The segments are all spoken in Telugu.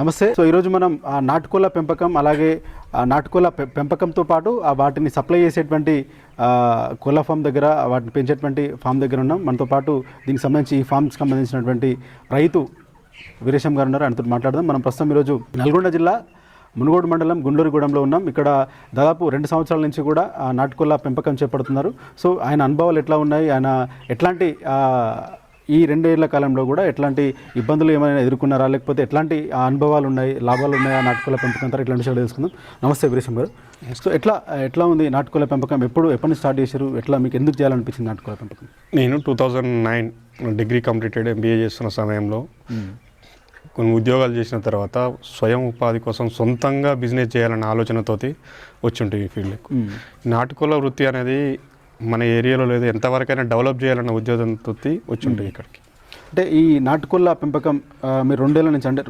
నమస్తే. సో ఈరోజు మనం ఆ నాటుకోళ్ళ పెంపకం అలాగే ఆ నాటుకోళ్ళ పెంపకంతో పాటు ఆ వాటిని సప్లై చేసేటువంటి కోళ్ళ ఫామ్ దగ్గర వాటిని పెంచేటువంటి ఫామ్ దగ్గర ఉన్నాం. మనతో పాటు దీనికి సంబంధించి ఈ ఫామ్కి సంబంధించినటువంటి రైతు వీరేశం గారు ఉన్నారు. ఆయనతో మాట్లాడదాం. మనం ప్రస్తుతం ఈరోజు నల్గొండ జిల్లా మునుగోడు మండలం గుండూరుగూడెంలో ఉన్నాం. ఇక్కడ దాదాపు రెండు సంవత్సరాల నుంచి కూడా నాటుకోళ్ళ నాటుకోళ్ళ పెంపకం చేపడుతున్నారు. సో ఆయన అనుభవాలు ఎట్లా ఉన్నాయి? ఆయన ఎట్లాంటి ఈ రెండేళ్ళ కాలంలో కూడా ఎట్లాంటి ఇబ్బందులు ఏమైనా ఎదుర్కొన్నారా? లేకపోతే ఎట్లాంటి అనుభవాలు ఉన్నాయి లాభాలు ఉన్నాయా? నాటుకోళ్ళ పెంపకం తర్వాత ఇట్లాంటి విషయాలు తెలుసుకుందాం. నమస్తే వీరేశం గారు. సో ఎట్లా ఎట్లా ఉంది నాటుకోళ్ళ పెంపకం? ఎప్పుడు ఎప్పటి స్టార్ట్ చేశారు? ఎట్లా మీకు ఎందుకు చేయాలనిపించింది నాటుకోళ్ళ పెంపకం? నేను two thousand nine degree completed MBA చేస్తున్న సమయంలో కొన్ని ఉద్యోగాలు చేసిన తర్వాత స్వయం ఉపాధి కోసం సొంతంగా బిజినెస్ చేయాలన్న ఆలోచనతోటి వచ్చి ఈ ఫీల్డ్కి నాటుకోల వృత్తి అనేది మన ఏరియాలో లేదు ఎంతవరకైనా డెవలప్ చేయాలన్న ఉద్యోగంతో వచ్చి ఉంటాయి ఇక్కడికి. అంటే ఈ నాటుకోళ్ళ పెంపకం మీరు రెండేళ్ళ నుంచి అంటే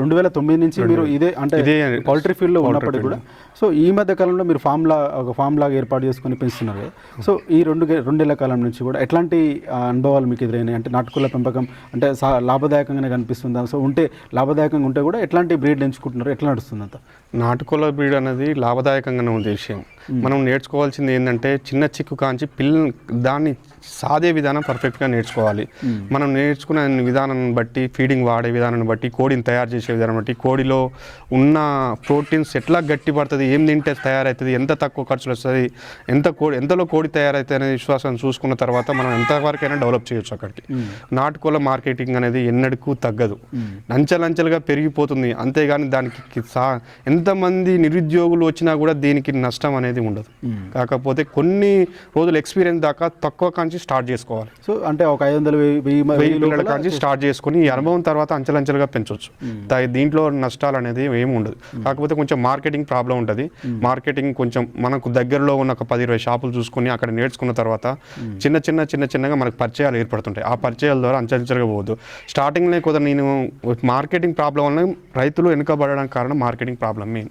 రెండు వేల తొమ్మిది నుంచి మీరు ఇదే అంటే ఇదే పౌల్ట్రీ ఫీల్డ్లో ఉన్నప్పటికీ కూడా. సో ఈ మధ్య కాలంలో మీరు ఫామ్ లా ఒక ఫామ్ లాగా ఏర్పాటు చేసుకొని పెంచుతున్నారు సో ఈ రెండు రెండేళ్ళ కాలం నుంచి కూడా ఎట్లాంటి అనుభవాలు మీకు ఎదురైనాయి? అంటే నాటుకోళ్ళ పెంపకం అంటే లాభదాయకంగానే కనిపిస్తుందా? సో ఉంటే లాభదాయకంగా ఉంటే కూడా ఎట్లాంటి బ్రీడ్ ఎంచుకుంటున్నారు? ఎట్లా నడుస్తుంది అంత నాటుకోల బ్రీడ్ అనేది లాభదాయకంగానే ఉంది విషయం. మనం నేర్చుకోవాల్సింది ఏంటంటే చిన్న చిక్కు కాంచి పిల్ల దాన్ని సాదే విధానం పర్ఫెక్ట్గా నేర్చుకోవాలి. మనం నేర్చుకునే విధానాన్ని బట్టి ఫీడింగ్ వాడే విధానాన్ని బట్టి కోడిని తయారు చేసే విధానం బట్టి కోడిలో ఉన్న ప్రోటీన్స్ ఎట్లా గట్టి పడుతుంది ఏం తింటే తయారవుతుంది ఎంత తక్కువ ఖర్చులు వస్తుంది ఎంత కోడి ఎంతలో కోడి తయారైతే అనే విశ్వాసం చూసుకున్న తర్వాత మనం ఎంతవరకైనా డెవలప్ చేయొచ్చు అక్కడికి. నాటుకోల మార్కెటింగ్ అనేది ఎన్నడూ తగ్గదు. అంచెలంచెలుగా పెరిగిపోతుంది. అంతేగాని దానికి సా ఎంతమంది నిరుద్యోగులు వచ్చినా కూడా దీనికి నష్టం అనేది ఉండదు. కాకపోతే కొన్ని రోజులు ఎక్స్పీరియన్స్ దాకా తక్కువ కాంచి స్టార్ట్ చేసుకోవాలి. సో అంటే ఒక ఐదు వందలు వెయ్యి పిల్లల కాంచి స్టార్ట్ చేసుకుని ఈ అనుభవం తర్వాత అంచెలంచెలుగా పెంచవచ్చు దీంట్లో నష్టాలు అనేది ఏమి ఉండదు. కాకపోతే కొంచెం మార్కెటింగ్ ప్రాబ్లం ఉంటుంది. మార్కెటింగ్ కొంచెం మనకు దగ్గరలో ఉన్న ఒక పది ఇరవై షాపులు చూసుకుని అక్కడ నేర్చుకున్న తర్వాత చిన్న చిన్న చిన్న చిన్నగా మనకు పరిచయాలు ఏర్పడుతుంటాయి. ఆ పరిచయాల ద్వారా అంచెలంచెలుగా పోవద్దు. స్టార్టింగ్లో కొంత నేను మార్కెటింగ్ ప్రాబ్లం వల్ల రైతులు వెనుకబడడానికి కారణం మార్కెటింగ్ ప్రాబ్లం మెయిన్.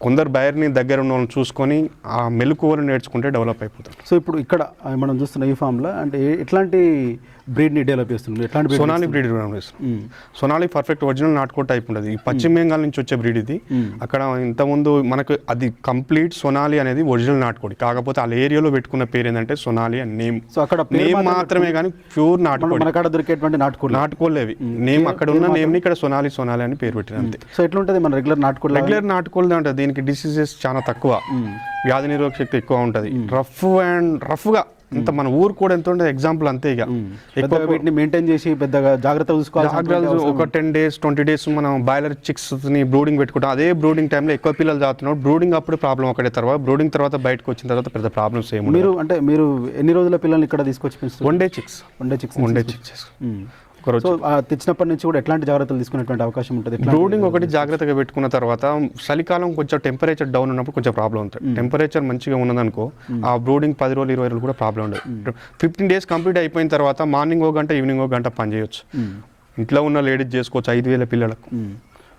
కొందరు బయర్ని దగ్గర ఉన్న వాళ్ళని చూసుకొని ఆ మెలకువలు నేర్చుకుంటే డెవలప్ అయిపోతారు. సో ఇప్పుడు ఇక్కడ మనం చూస్తున్న ఈ ఫామ్లో అంటే ఎట్లాంటి బ్రీడ్ని డెవలప్ చేస్తున్నారు ఎట్లాంటి Sonali breed hmm. Sonali perfect original నాటుకో type ఉంటుంది ఈ పశ్చిమ బెంగాల్ నుంచి వచ్చే బ్రీడ్ ఇది. అక్కడ ఇంతకుముందు మనకు అది కంప్లీట్ సోనాలి అనేది ఒరిజినల్ నాటుకోడి. కాకపోతే వాళ్ళ ఏరియాలో పెట్టుకున్న పేరు ఏంటంటే సోనాలి అని నేమ్. సో అక్కడ నేమ్ మాత్రమే కానీ ప్యూర్ నాటుకోడి. మన కాడ దొరికేటువంటి నాటుకోళ్ళు నాటుకోలేవి నేమ్ అక్కడ ఉన్న నేమ్ని ఇక్కడ సోనాలి సోనాలి అని పేరు పెట్టిన అంతే. సో ఎట్లుంటుంది మన రెగ్యులర్ నాటుకోళ్ళ? రెగ్యులర్ నాటుకోలేదు అంటే దీనికి డిసీజెస్ చాలా తక్కువ. వ్యాధి నిరోధక శక్తి ఎక్కువ ఉంటుంది. రఫ్ అండ్ రఫ్గా అంత మన ఊరు కూడా ఎంత ఉంటుంది ఎగ్జాంపుల్ అంతే ఇక. పెద్దగా వీటిని మెయింటైన్ చేసి పెద్దగా జాగ్రత్త చూసుకోవాలి జాగ్రత్తలు ఒక టెన్ డేస్ ట్వంటీ డేస్ మనం బాయిలర్ చిక్స్ని బ్రూడింగ్ పెట్టుకుంటాం. అదే బ్రూడింగ్ టైంలో ఎక్కువ పిల్లలు చదువుతున్నాడు బ్రూడింగ్ అప్పుడు ప్రాబ్లం ఒకటే. తర్వాత బ్రూడింగ్ తర్వాత బయటకు వచ్చిన తర్వాత పెద్ద ప్రాబ్లమ్స్ ఏమి మీరు అంటే మీరు ఎన్ని రోజుల పిల్లల్ని ఇక్కడ తీసుకొచ్చి one day chicks one day chicks one day chicks so తెచ్చినప్పటి నుంచి కూడా ఎట్లాంటి జాగ్రత్తలు తీసుకునేటువంటి అవకాశం ఉంటుంది? బ్రూడింగ్ ఒకటి జాగ్రత్తగా పెట్టుకున్న తర్వాత చలికాలం కొంచెం టెంపరేచర్ డౌన్ ఉన్నప్పుడు కొంచెం ప్రాబ్లం ఉంటుంది టెంపరేచర్ మంచిగా ఉన్నదనుకో ఆ బ్రూడింగ్ పది రోజులు ఇరవై రోజులు కూడా ప్రాబ్లం ఉండదు. ఫిఫ్టీన్ డేస్ కంప్లీట్ అయిపోయిన తర్వాత మార్నింగ్ ఒక గంట ఈవినింగ్ ఒక గంట పని చేయొచ్చు. ఇంట్లో ఉన్న లేడీస్ చేసుకోవచ్చు ఐదు వేల పిల్లలకు.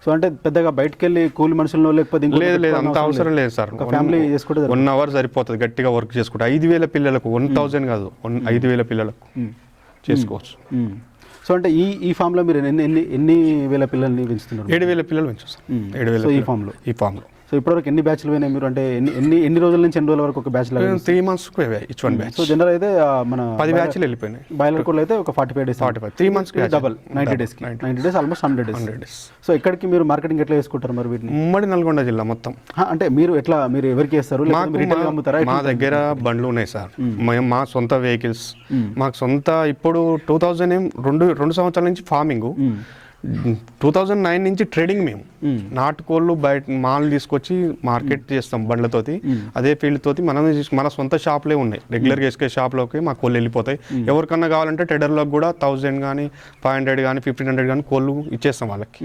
సో అంటే పెద్దగా బయటకు వెళ్ళి కూలి మనుషులను లేకపోతే లేదు లేదు అంత అవసరం లేదు. సార్. ఫ్యామిలీ చేసుకుంటే వన్ అవర్ సరిపోతుంది గట్టిగా వర్క్ చేసుకుంటే. ఐదు వేల పిల్లలకు వన్ థౌజండ్ కాదు. వన్ ఐదు వేల పిల్లలకు చేసుకోవచ్చు. సో అంటే ఈ ఈ ఫామ్లో మీరు ఎన్ని ఎన్ని ఎన్ని వేల పిల్లల్ని పెంచుతున్నారు ఏడు వేల పిల్లలు పెంచుతాం. ఏడు వేల ఈ పిల్లలు. ఫామ్లో ఈ ఫామ్లో సో ఇప్పటివరకు ఎన్ని బ్యాచ్లు పోయినాయి మీరు? అంటే ఎన్ని ఎన్ని ఎన్ని రోజుల నుంచి ఎన్ని రోజుల వరకు ఒక batch three months each one batch so general అయితే మన పది బ్యాచ్లు వెళ్ళిపోయినాయి. బాయిలర్ కోళ్ళు అయితే ఒక forty five days forty five three months double ninety days ninety days almost hundred days hundred days so ఇక్కడికి మీరు మార్కెటింగ్ ఎట్లా చేసుకుంటారు మరి వీటిని? ఉమ్మడి నల్గొండ జిల్లా మొత్తం. అంటే మీరు ఎట్లా మీరు ఎవరికి వేస్తారు మా- అమ్ముతారా? మా దగ్గర బండ్లు ఉన్నాయి సార్. మేము మా సొంత వెహికల్స్ మాకు సొంత ఇప్పుడు టూ థౌజండ్ ఏం రెండు రెండు సంవత్సరాల నుంచి ఫార్మింగ్ టూ థౌజండ్ నైన్ నుంచి ట్రేడింగ్ మేము. నాటుకోళ్ళు బయట మాల్ తీసుకొచ్చి మార్కెట్ చేస్తాం బండ్లతోటి. అదే ఫీల్డ్ తోటి మనం మన సొంత షాప్లే ఉన్నాయి. రెగ్యులర్గా వేసుకే షాప్లోకి మా కోళ్ళు వెళ్ళిపోతాయి. ఎవరికన్నా కావాలంటే టెడర్లోకి కూడా థౌజండ్ కానీ ఫైవ్ హండ్రెడ్ కానీ ఫిఫ్టీన్ హండ్రెడ్ కానీ కోళ్ళు ఇచ్చేస్తాం వాళ్ళకి.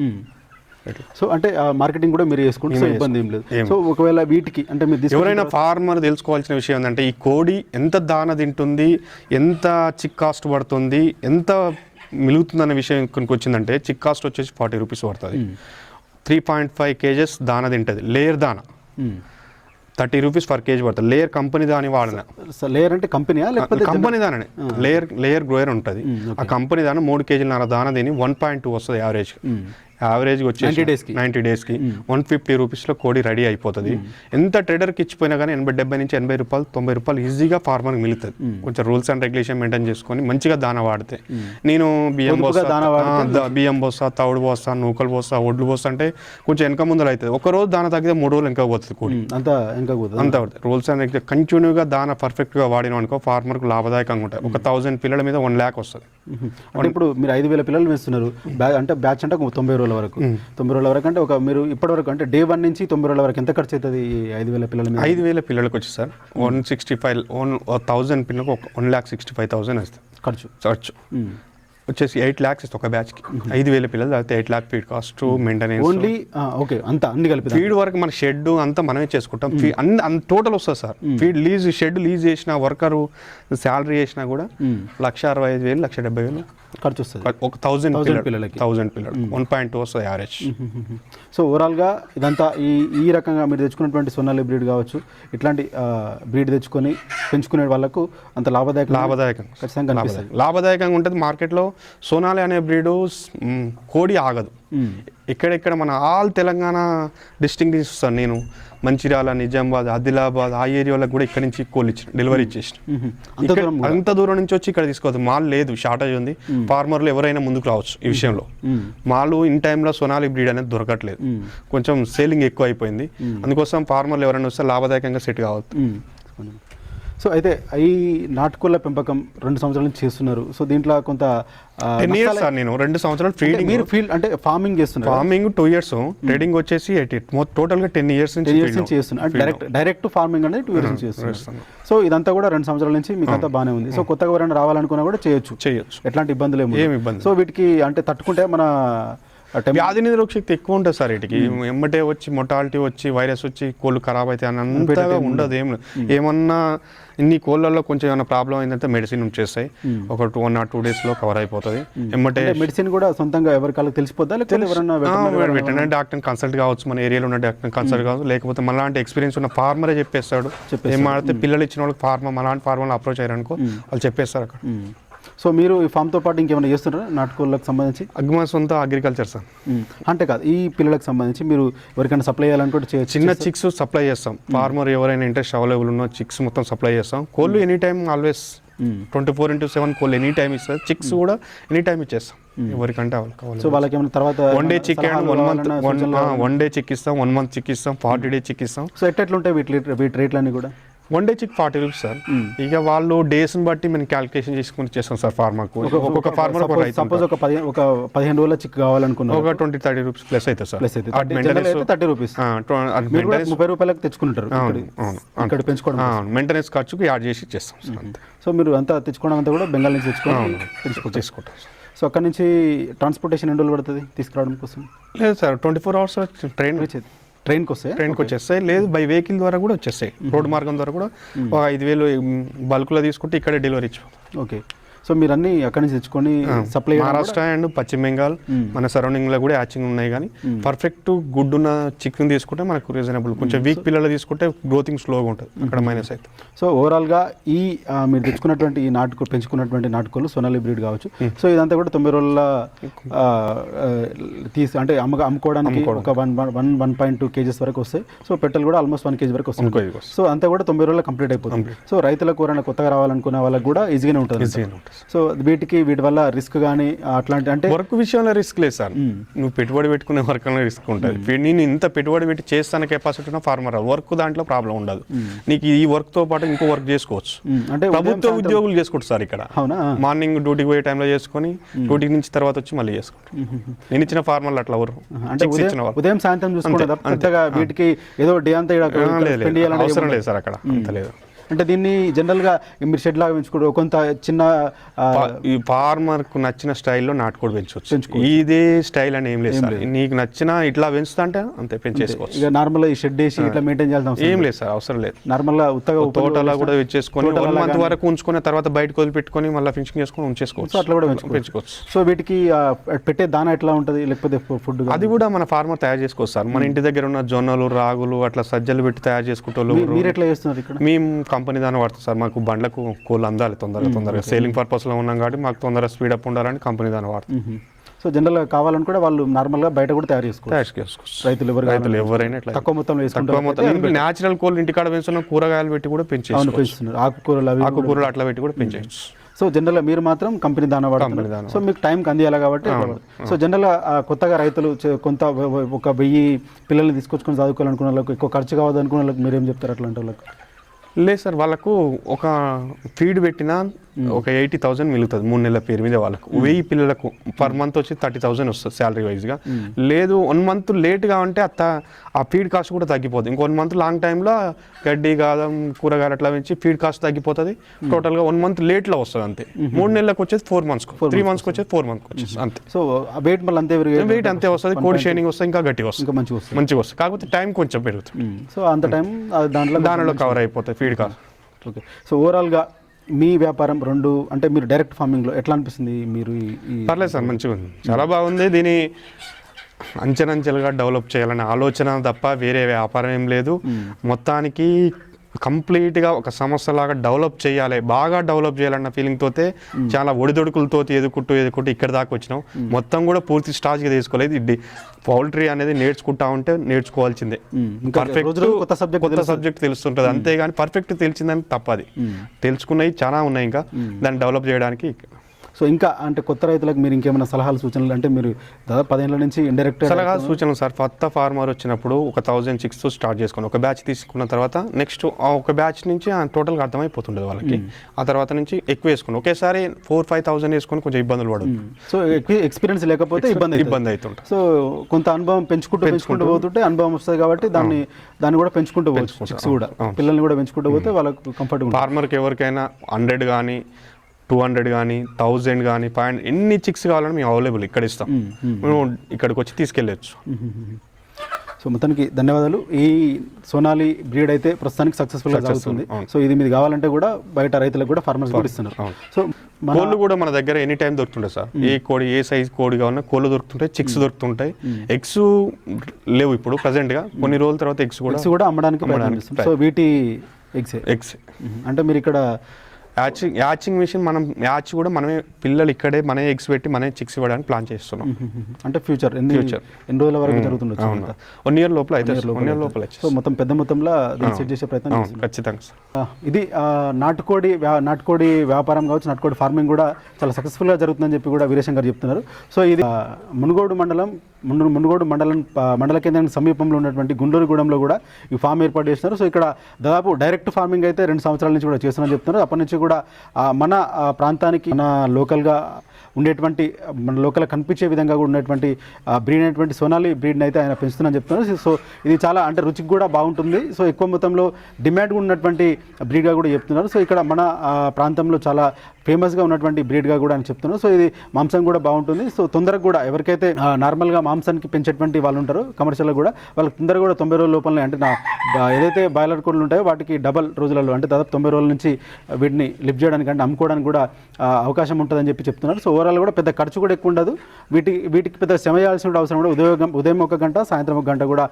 సో అంటే మార్కెటింగ్ కూడా మీరు చేసుకుంటే ఇబ్బంది ఏం లేదు. సో ఒకవేళ వీటికి అంటే మీరు ఎవరైనా ఫార్మర్ తెలుసుకోవాల్సిన విషయం ఏంటంటే ఈ కోడి ఎంత దాన తింటుంది ఎంత చిక్ కాస్ట్ పడుతుంది ఎంత మిలుగుతుందన్న విషయం కొనికి వచ్చిందంటే చిక్ కాస్ట్ వచ్చేసి ఫార్టీ రూపీస్ పడుతుంది. త్రీ పాయింట్ ఫైవ్ కేజెస్ దాన తింటుంది. లేయర్ దాన. థర్టీ రూపీస్ పర్ కేజీ పడుతుంది. లేయర్ కంపెనీ దాని వాడిన? లేయర్ అంటే కంపెనీయా? లేకపోతే కంపెనీ దాననే. లేయర్ లేయర్ గ్రోయర్ ఉంటుంది. ఆ కంపెనీ దాన మూడు కేజీల నర దాన దీని వన్ పాయింట్ టూ వస్తుంది యావరేజ్. యావరేజ్ వచ్చేసి 90 days కి. నైంటీ డేస్కి వన్ ఫిఫ్టీ రూపీస్లో కోడి రెడీ అయిపోతుంది. ఎంత ట్రేడర్కి ఇచ్చిపోయినా కానీ ఎనభై డెబ్బై నుంచి ఎనభై రూపాయలు తొంభై రూపాయలు ఈజీగా ఫార్మర్కి మిగులుతుంది. కొంచెం రూల్స్ అండ్ రెగ్యులేషన్ మెయింటైన్ చేసుకొని మంచిగా దాన వాడితే. నేను బియ్యం ద- బియ్యం పోస్తా తవుడు పోస్తా నూకలు పోస్తా ఒడ్లు పోస్తా అంటే కొంచెం వెనక ముందర అవుతుంది. ఒక రోజు దాన తగ్గితే మూడు రోజులు వెనక పోతుంది కోడి. అంతా ఇంకా కుదరదు అంత రూల్స్ అండ్ రెగ్యులేషన్ కంటిన్యూగా దాన పర్ఫెక్ట్గా వాడినాం అనుకో ఫార్మర్కు లాభదాయకంగా ఉంటుంది ఒక థౌసండ్ పిల్లల మీద వన్ ల్యాక్ వస్తుంది. ఇప్పుడు మీరు ఐదు వేల పిల్లలు వేస్తున్నారు అంటే బ్యాచ్ అంటే తొంభై రోజుల. వరకు. తొంభై రోజుల వరకు అంటే ఒక మీరు ఇప్పటి వరకు అంటే డే వన్ నుంచి తొంభై రోజుల వరకు ఎంత ఖర్చు అవుతుంది ఐదు వేల పిల్లల మీద? ఐదు వేల పిల్లలకు వచ్చి sir one sixty five one thousand పిల్లలకు ఒక one lakh sixty five thousand వస్తుంది. ఖర్చు. ఖర్చు. వచ్చేసి ఎయిట్ ల్యాక్స్ ఇస్తుంది ఒక బ్యాచ్కి. ఐదు వేల పిల్లలు అయితే eight lakh feed cost maintenance only okay అంత అన్ని కలిపి ఫీడ్ వరకు మన షెడ్ అంతా మనమే చేసుకుంటాం. ఫీ అన్ని టోటల్ వస్తుంది sir. Feed lease shed lease చేసిన వర్కరు శాలరీ చేసినా కూడా. లక్ష అరవై ఐదు వేలు లక్ష డెబ్బై వేలు. ఖర్చు వస్తుంది ఒక థౌసండ్ Thousand పిల్లలకి. థౌసండ్ పిల్లలు వన్ పాయింట్ టూ వస్తుంది యావరేజ్ సో ఓవరాల్గా ఇదంతా ఈ ఈ రకంగా మీరు తెచ్చుకున్నటువంటి సొన్నాలి బ్రీడ్ కావచ్చు ఇట్లాంటి బ్రీడ్ తెచ్చుకొని పెంచుకునే వాళ్ళకు అంత లాభదాయక లాభదాయకం ఖచ్చితంగా లాభదాయకంగా. ఉంటుంది. మార్కెట్లో సోనాలి అనే బ్రీడు కోడి ఆగదు. మ్మ్. ఇక్కడెక్కడ మన ఆల్ తెలంగాణ డిస్టింగ్ ఇస్తాను నేను. మంచిర్యాల నిజామాబాద్ ఆదిలాబాద్ ఆ ఏరియాలకు కూడా ఇక్కడ నుంచి కోళ్ళు ఇచ్చిన డెలివరీ ఇచ్చేసిన. అంత దూరం కూడా. అంత దూరం నుంచి వచ్చి ఇక్కడ తీసుకోవద్దు. మాల్ లేదు షార్టేజ్ ఉంది. ఫార్మర్లు ఎవరైనా ముందుకు రావచ్చు ఈ విషయంలో. మాలు ఇన్ టైంలో సొనాలి బ్రీడ్ అనేది దొరకట్లేదు. కొంచెం సేలింగ్ ఎక్కువ అయిపోయింది అందుకోసం ఫార్మర్లు ఎవరైనా వస్తే లాభదాయకంగా సెట్ కావద్దు. సో అయితే ఈ నాటుకోళ్ళ పెంపకం రెండు సంవత్సరాల నుంచి చేస్తున్నారు. సో దీంట్లో కొంత నేను రెండు సంవత్సరాలు ఫీడింగ్ మీరు ఫీల్డ్ అంటే ఫార్మింగ్ చేస్తున్నారు. ఫార్మింగ్ టూ ఇయర్స్ ట్రేడింగ్ వచ్చేసి టోటల్గా టెన్ ఇయర్స్ నుంచి ఇయర్స్ నుంచి చేస్తున్నారు. డైరెక్ట్ డైరెక్ట్ ఫార్మింగ్ అనేది టూ ఇయర్స్ నుంచి చేస్తున్నారు. సో ఇదంతా కూడా రెండు సంవత్సరాల నుంచి మీకు అంతా బాగానే ఉంది. సో కొత్తగా ఎవరైనా రావాలనుకున్నా కూడా చేయొచ్చు. చేయొచ్చు. ఎట్లాంటి ఇబ్బందులు ఏమి ఇబ్బంది సో వీటికి అంటే తట్టుకుంటే మన వ్యాధి నిరోధక శక్తి ఎక్కువ ఉంటుంది సార్ వీటికి. ఎమ్మటే వచ్చి మొటాలిటీ వచ్చి వైరస్ వచ్చి కోళ్ళు ఖరాబ్ అయితే అని అంతగా ఉండదు. ఏం. ఏమన్నా ఇన్ని కోళ్ళల్లో కొంచెం ఏమైనా ప్రాబ్లం అయిందంటే మెడిసిన్ చేస్తాయి ఒక టూ వన్ ఆర్ టూ డేస్లో కవర్ అయిపోతుంది. ఎమ్మటే మెడిసిన్ కూడా సొంతంగా ఎవరికాలకు తెలిసిపోద్దా? లేకపోతే డాక్టర్ కన్సల్ట్ కావచ్చు మన ఏరియాలో ఉన్న డాక్టర్ కన్సల్ట్ కావచ్చు. లేకపోతే మనలాంటి ఎక్స్పీరియన్స్ ఉన్న ఫార్మరే చెప్పేస్తాడు. ఏం పిల్లలు ఇచ్చిన వాళ్ళకి ఫార్మర్ మనలాంటి ఫార్మర్ అప్రోచ్ అయ్యారనుకో వాళ్ళు చెప్పేస్తారు అక్కడ. సో మీరు ఈ ఫామ్తో పాటు ఇంకేమైనా చేస్తున్నారా నాటుకోళ్ళకి సంబంధించి? అగ్మా సొంత అగ్రికల్చర్ సార్. అంటే కాదు ఈ పిల్లలకు సంబంధించి మీరు ఎవరికైనా సప్లై చేయాలనుకుంటే చిన్న చిక్స్ సప్లై చేస్తాం. ఫార్మర్ ఎవరైనా ఇంట్రెస్ట్ అవైలబుల్ ఉన్న చిక్స్ మొత్తం సప్లై చేస్తాం. కోళ్ళు any time always. Twenty four into seven కోళ్ళు ఎనీ టైం ఇస్తారు చిక్స్ కూడా ఎనీ టైం ఇచ్చేస్తాం ఎవరికంటే వాళ్ళకి కావాలి. సో వాళ్ళకి ఏమైనా తర్వాత one day chick and one month one day chick ఇస్తాం వన్ మంత్ చిక్ ఇస్తాం ఫార్టీ డే చిక్ ఇస్తాం. సో ఎట్లెట్లుంటాయి వీటి లీటర్- వీటి రేట్లన్నీ కూడా? One day chick forty rupees sir ఇక వాళ్ళు డేస్ని బట్టి మనం క్యాలిక్యులేషన్ చేసుకుని చేస్తాం సార్ ఫార్మర్కు ఒక్కొక్క ఫార్మర్ ఒక రైతు సపోజ్ ఒక పదిహేను ఒక పదిహేను రోజుల చిక్ కావాలనుకున్నారు. ఒక ట్వంటీ థర్టీ రూపీస్ ప్లస్ అవుతుంది సార్ ప్లస్ థర్టీ రూపీస్ ముప్పై రూపాయలకు తెచ్చుకుంటారు. ఇక్కడ- పెంచుకోవడం మెయింటెనెన్స్ ఖర్చుకు యాడ్ చేసి ఇచ్చేస్తాం సార్ సో మీరు అంతా తెచ్చుకోవడం అంతా కూడా బెంగాల్ నుంచి సార్. సో అక్కడ నుంచి ట్రాన్స్పోర్టేషన్ ఎన్ని రోజులు పడుతుంది తీసుకురావడం కోసం? లేదు sir twenty four hours train వచ్చేది. ట్రైన్కి వస్తే ట్రైన్కి వచ్చేస్తాయి లేదు బై వెహికల్ ద్వారా కూడా వచ్చేస్తాయి. రోడ్డు మార్గం ద్వారా కూడా ఒక ఐదు వేలు బల్క్లో తీసుకుంటే ఇక్కడే డెలివరీ ఇచ్చిపోతాం. ఓకే. సో మీరు అన్ని అక్కడి నుంచి తెచ్చుకొని సప్లై మహారాష్ట్ర అండ్ పశ్చిమ బెంగాల్ మన సరౌండింగ్లో కూడా యాచింగ్ ఉన్నాయి కానీ పర్ఫెక్ట్ గుడ్ ఉన్న చికెన్ తీసుకుంటే మనకు రీజనబుల్ కొంచెం వీక్ పిల్లలు తీసుకుంటే గ్రోతింగ్ స్లోగా ఉంటుంది. అక్కడ మైనస్ అయితే. సో ఓవరాల్గా ఈ మీరు తెచ్చుకున్నటువంటి ఈ నాటుకో పెంచుకున్నటువంటి నాటుకోలు సోనాలి బ్రీడ్ కావచ్చు. సో ఇదంతా కూడా తొంభై రోజుల తీసి అంటే అమ్మ అమ్ముకోవడానికి ఒక one one one point two kgs వరకు వస్తాయి. సో పెట్టలు కూడా ఆల్మోస్ట్ వన్ కేజీ వరకు వస్తుంది. సో అంతా కూడా తొంభై రోజుల్లో కంప్లీట్ అయిపోతుంది. సో రైతులకు ఎవరైనా కొత్తగా రావాలనుకునే వాళ్ళకి కూడా ఈజీగానే ఉంటుంది. సో వీటికి వీటి వల్ల రిస్క్ కానీ అట్లాంటి అంటే వర్క్ విషయంలో రిస్క్ లేదు సార్. నువ్వు పెట్టుబడి పెట్టుకునే వర్క్ రిస్క్ ఉంటుంది. నేను ఇంత పెట్టుబడి పెట్టి చేస్తాను కెపాసిటీ ఉన్న ఫార్మర్ వర్క్ దాంట్లో ప్రాబ్లం ఉండదు. నీకు ఈ వర్క్తో పాటు ఇంకో వర్క్ చేసుకోవచ్చు. అంటే ప్రభుత్వ ఉద్యోగులు చేసుకోవచ్చు సార్ ఇక్కడ. అవునా? మార్నింగ్ డ్యూటీకి పోయే టైంలో చేసుకొని డ్యూటీ నుంచి తర్వాత వచ్చి మళ్ళీ చేసుకుంటాం నేను ఇచ్చిన ఫార్మర్లు అట్లా ఎవరు? అంటే ఉదయం సాయంత్రం చూసుకుంటే పెద్దగా వీటికి ఏదో డే అంతా అవసరం. లేదు సార్ అక్కడ. అంత లేదు. అంటే దీన్ని జనరల్గా మీరు షెడ్ లాగా పెంచుకోవడం కొంత చిన్న ఈ ఫార్మర్కు నచ్చిన స్టైల్లో నాటుకోడి పెంచవచ్చు ఇదే స్టైల్ అని ఏం లేదు సార్. నీకు నచ్చిన ఇట్లా పెంచుతా అంటే అంతే పెంచేసుకోవచ్చు. ఇక నార్మల్ ఈ షెడ్ వేసి ఇట్లా మెయింటైన్ అవసరం ఏం లేదు. సార్ అవసరం లేదు. నార్మల్గా ఉత్తగా తోటలా కూడా తోటలలో వన్ మంత్ వరకు ఉంచుకొని తర్వాత బయటకు వదిలిపెట్టుకొని మళ్ళీ ఫినిషింగ్ చేసుకొని ఉంచేసుకోవచ్చు. అట్లా కూడా పెంచుకోవచ్చు. పెంచుకోవచ్చు. సో వీటికి పెట్టే దాన ఎట్లా ఉంటది? లేకపోతే ఫుడ్ అది కూడా మన ఫార్మర్ తయారు చేసుకోవచ్చు సార్. మన ఇంటి దగ్గర ఉన్న జొన్నలు రాగులు అట్లా సజ్జలు పెట్టి తయారు చేసుకుంటూ మీరు ఎట్లా చేస్తున్నారు ఇక్కడ? మేము కంపెనీ దాన్ని వాడుతాం సార్ మాకు బండ్లకు కోళ్ళు అందాలి తొందరగా తొందరగా. సేలింగ్ పర్పస్లో ఉన్నాం కాబట్టి మాకు తొందరగా స్పీడ్ అప్ ఉండాలని కంపెనీ దాన్ని వాడతాం. మ్మ్. సో జనరల్గా కావాలని కూడా వాళ్ళు నార్మల్గా బయట కూడా తయారు చేసుకోవచ్చు. రైతులు ఎవరు రైతులు ఎవరైనా తక్కువ తక్కువ వేసుకుంటారు మొత్తం న్యాచురల్ కోళ్ళు ఇంటికాడ పెంచున్న కూరగాయలు పెట్టి కూడా పెంచేసుకోవచ్చు. పెంచుతున్నారు. ఆకుకూరలు అవి ఆకుకూరలు అట్లా పెట్టి కూడా పెంచేయచ్చు. సో జనరల్గా మీరు మాత్రం కంపెనీ దానా వాడుతున్నారు సో మీకు టైంకి అందియాలి కాబట్టి సో జనరల్గా ఆ, కొత్తగా రైతులు కొంత ఒక వెయ్యి పిల్లల్ని తీసుకొచ్చుకొని చదువుకోవాలనుకున్న వాళ్ళకి ఎక్కువ ఖర్చు కావద్దు అనుకున్న వాళ్ళకి మీరు ఏం చెప్తారు అట్లాంటి వాళ్ళకి? లేదు సార్ వాళ్ళకు ఒక ఫీడ్ పెట్టినా ఒక ఎయిటీ థౌసండ్ మిగులుతుంది మూడు నెలల పేరు మీద వాళ్ళకు. వెయ్యి పిల్లలకు పర్ మంత్ వచ్చి థర్టీ థౌసండ్ వస్తుంది శాలరీ వైజ్గా లేదు వన్ మంత్ లేట్గా ఉంటే అత్త ఆ ఫీడ్ కాస్ట్ కూడా తగ్గిపోతుంది ఇంకో వన్ మంత్ లాంగ్ టైంలో గడ్డి గాదం కూరగాయలు అట్లా పెంచి ఫీడ్ కాస్ట్ తగ్గిపోతుంది. టోటల్గా వన్ మంత్ లేట్లో వస్తుంది అంతే. మూడు నెలలకు వచ్చేది ఫోర్ మంత్స్కి త్రీ మంత్స్కి వచ్చేది ఫోర్ మంత్స్కి వచ్చేది అంతే. సో వెయిట్ మళ్ళీ అంతే వెయిట్ అంతే వస్తుంది. కోడి షైనింగ్ వస్తుంది ఇంకా గట్టిగా వస్తుంది. ఇంకా మంచిగా వస్తుంది. మంచిగా వస్తుంది. కాకపోతే టైం కొంచెం పెరుగుతుంది. సో అంత టైం దాంట్లో దానిలో కవర్ అయిపోతాయి ఫీడ్ కాస్ట్ ఓకే సో ఓవరాల్గా మీ వ్యాపారం రెండు అంటే మీరు డైరెక్ట్ ఫార్మింగ్లో ఎట్లా అనిపిస్తుంది మీరు పర్లేదు సార్ మంచిగా ఉంది. చాలా బాగుంది. దీని అంచెలంచెలుగా డెవలప్ చేయాలనే ఆలోచన తప్ప వేరే వ్యాపారం ఏం లేదు. మొత్తానికి కంప్లీట్గా ఒక సంస్థలాగా డెవలప్ చేయాలి బాగా డెవలప్ చేయాలన్న ఫీలింగ్ తోతే చాలా ఒడిదొడుకులతో ఎదుకుంటూ ఎదుకుంటూ ఇక్కడ దాకా వచ్చినాం. మొత్తం కూడా పూర్తి స్టాజ్గా తీసుకోలేదు. ఇది పౌల్ట్రీ అనేది నేర్చుకుంటా ఉంటే నేర్చుకోవాల్సిందే. పర్ఫెక్ట్ కొత్త subject కొత్త సబ్జెక్ట్ తెలుస్తుంటుంది. అంతేగాని పర్ఫెక్ట్ తెలిసిందని తప్పది. తెలుసుకున్నవి చాలా ఉన్నాయి ఇంకా. దాన్ని డెవలప్ చేయడానికి సో ఇంకా అంటే కొత్త రైతులకు మీరు ఇంకేమైనా సలహాలు సూచనలు అంటే మీరు దాదాపు పదేళ్ళ నుంచి ఇండైరెక్ట్ సలహా సూచనలు సార్. కొత్త ఫార్మర్ వచ్చినప్పుడు ఒక థౌజండ్ సిక్స్ స్టార్ట్ చేసుకుని ఒక బ్యాచ్ తీసుకున్న తర్వాత నెక్స్ట్ ఆ ఒక బ్యాచ్ నుంచి టోటల్గా అర్థమైపోతుండేది వాళ్ళకి. ఆ తర్వాత నుంచి ఎక్కువ వేసుకుని ఒకేసారి ఫోర్ ఫైవ్ థౌసండ్ వేసుకొని కొంచెం ఇబ్బందులు పడదు సో ఎక్స్పీరియన్స్ లేకపోతే ఇబ్బంది. ఇబ్బంది అవుతుంటుంది సో కొంత అనుభవం పెంచుకుంటూ పెంచుకుంటూ పోతుంటే అనుభవం వస్తుంది కాబట్టి దాన్ని దాన్ని కూడా పెంచుకుంటూ పోవచ్చు. కూడా. పిల్లల్ని కూడా పెంచుకుంటూ పోతే వాళ్ళకు కంఫర్ట్గా ఉంటుంది ఫార్మర్కి ఎవరికైనా హండ్రెడ్ కానీ టూ హండ్రెడ్ కానీ థౌజండ్ కానీ ఫైవ్ ఎన్ని చిక్స్ కావాలని మేము అవైలబుల్ ఇక్కడ ఇస్తాం. మేము ఇక్కడికి వచ్చి తీసుకెళ్ళచ్చు. సో మొత్తానికి ధన్యవాదాలు. ఈ సోనాలి బ్రీడ్ అయితే ప్రస్తుతానికి సక్సెస్ఫుల్గా సాగుతుంది సో ఇది మీది కావాలంటే కూడా బయట రైతులకు కూడా ఫార్మర్స్ కూడా ఇస్తున్నారు. సో కోళ్ళు కూడా మన దగ్గర ఎనీ టైం దొరుకుతుంటాయి సార్. ఏ కోడి ఏ సైజ్ కోడి కావాలన్నా కోళ్ళు దొరుకుతుంటాయి చిక్స్ దొరుకుతుంటాయి. ఎగ్స్ లేవు ఇప్పుడు ప్రజెంట్గా. కొన్ని రోజుల తర్వాత ఎగ్స్ కూడా కూడా అమ్మడానికి సో వీటి ఎగ్స్ ఎగ్స్ అంటే మీరు ఇక్కడ యాచింగ్ యాచింగ్ మిషన్ మనం యాచ్ కూడా మనమే పిల్లలు ఇక్కడే మనమే ఎగ్స్ పెట్టి మనమే చిక్స్ ఇవ్వడానికి ప్లాన్ చేస్తున్నాం. అంటే ఫ్యూచర్ ఎన్ని Future. ఎన్ని రోజుల వరకు జరుగుతుండొచ్చు అంతా? వన్ ఇయర్ లోపల అయితే వన్ ఇయర్ లోపల సో మొత్తం పెద్ద మొత్తంలో సెట్ చేసే ప్రయత్నం ఖచ్చితంగా ఇది నాటుకోడి నాటుకోడి వ్యాపారం కావచ్చు నాటుకోడి ఫార్మింగ్ కూడా చాలా సక్సెస్ఫుల్గా జరుగుతుందని చెప్పి కూడా వీరేశం గారు చెప్తున్నారు. సో ఇది మునుగోడు మండలం మును మునుగోడు మండలం మండల కేంద్రానికి సమీపంలో ఉన్నటువంటి గుండూరుగూడెంలో కూడా ఈ ఫామ్ ఏర్పాటు చేస్తున్నారు. సో ఇక్కడ దాదాపు డైరెక్ట్ ఫార్మింగ్ అయితే రెండు సంవత్సరాల నుంచి కూడా చేస్తున్నారని చెప్తున్నారు. అప్పటి నుంచి కూడా కూడా మన ప్రాంతానికి మన లోకల్గా ఉండేటువంటి మన లోకల్ కనిపించే విధంగా కూడా ఉన్నటువంటి బ్రీడ్ అయినటువంటి సోనాలి బ్రీడ్ని అయితే ఆయన పెంచుతున్నాను చెప్తున్నారు. సో ఇది చాలా అంటే రుచికి కూడా బాగుంటుంది. సో ఎక్కువ మొత్తంలో డిమాండ్ ఉన్నటువంటి బ్రీడ్గా కూడా చెప్తున్నారు. సో ఇక్కడ మన ప్రాంతంలో చాలా ఫేమస్గా ఉన్నటువంటి బ్రీడ్గా కూడా అని చెప్తున్నారు. సో ఇది మాంసం కూడా బాగుంటుంది. సో తొందరగా కూడా ఎవరికైతే నార్మల్గా మాంసానికి పెంచేటువంటి వాళ్ళు ఉంటారో కమర్షియల్గా కూడా వాళ్ళకి తొందరగా కూడా తొంభై రోజుల లోపలనే అంటే నా ఏదైతే బాయిలర్ కోళ్ళు ఉంటాయో వాటికి డబల్ రోజులలో అంటే దాదాపు తొంభై రోజుల నుంచి వీటిని లిఫ్ట్ చేయడానికి అంటే అమ్ముకోవడానికి కూడా అవకాశం ఉంటుందని చెప్పి చెప్తున్నారు. సో ఓవరాల్ కూడా పెద్ద ఖర్చు కూడా ఎక్కువ ఉండదు. వీటికి వీటికి పెద్ద శ్రమ చేయాల్సిన అవసరం కూడా ఉదయం ఉదయం ఒక గంట సాయంత్రం ఒక గంట కూడా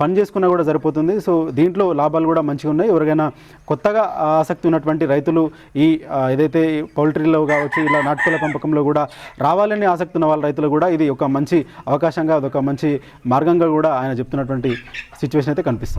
పని చేసుకున్నా కూడా సరిపోతుంది. సో దీంట్లో లాభాలు కూడా మంచిగా ఉన్నాయి. ఎవరికైనా కొత్తగా ఆసక్తి ఉన్నటువంటి రైతులు ఈ ఏదైతే పౌల్ట్రీలో కావచ్చు ఇలా నాటుకోళ్ళ పెంపకంలో కూడా రావాలని ఆసక్తి ఉన్న వాళ్ళ రైతులు కూడా ఇది ఒక మంచి అవకాశంగా అదొక మంచి మార్గంగా కూడా ఆయన చెప్తున్నటువంటి సిచ్యువేషన్ అయితే కనిపిస్తుంది.